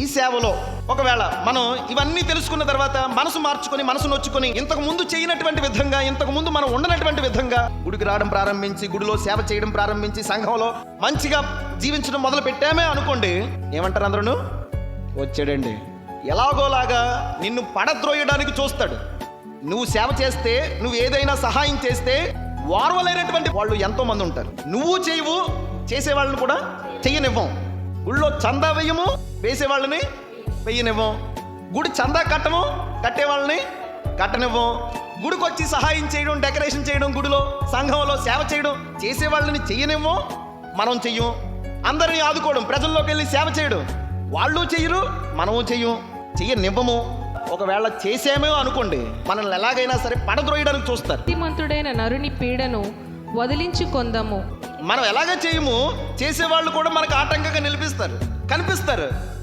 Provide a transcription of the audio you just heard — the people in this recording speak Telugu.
ఈ సేవలో. ఒకవేళ మనం ఇవన్నీ తెలుసుకున్న తర్వాత మనసు మార్చుకొని మనసు నొచ్చుకొని ఇంతకు ముందు చేయనటువంటి విధంగా ఇంతకు ముందు మనం ఉండనటువంటి విధంగా గుడికి రావడం ప్రారంభించి గుడిలో సేవ చేయడం ప్రారంభించి సంఘంలో మంచిగా జీవించడం మొదలు పెట్టామే అనుకోండి ఏమంటారు అందరూ వచ్చాడండి. ఎలాగోలాగా నిన్ను పడద్రోయడానికి చూస్తాడు. నువ్వు సేవ చేస్తే నువ్వు ఏదైనా సహాయం చేస్తే వారవలేనటువంటి వాళ్ళు ఎంతో మంది ఉంటారు. నువ్వు చేయవు చేసేవాళ్ళని కూడా చెయ్యనివ్వం. గుళ్ళో చందా వేయము వేసేవాళ్ళని వెయ్యనివ్వం. గుడి చందా కట్టము కట్టేవాళ్ళని కట్టనివ్వం. గుడికి వచ్చి సహాయం చేయడం డెకరేషన్ చేయడం గుడిలో సంఘంలో సేవ చేయడం చేసేవాళ్ళని చెయ్యనివ్వం. మనం చెయ్యం. అందరినీ ఆదుకోవడం ప్రజల్లోకి వెళ్ళి సేవ చేయడం. వాళ్ళు చెయ్యరు మనము చెయ్యం. చెయ్యనివ్వము. ఒకవేళ చేసామే అనుకోండి మనల్ని ఎలాగైనా సరే పడద్రోయడానికి చూస్తారు. మంత్రుడైన నరుని పీడను వదిలించుకొందాము. మనం ఎలాగ చేయము? చేసేవాళ్ళు కూడా మనకు ఆటంకంగా నిలిపిస్తారు. కనిపిస్తారు.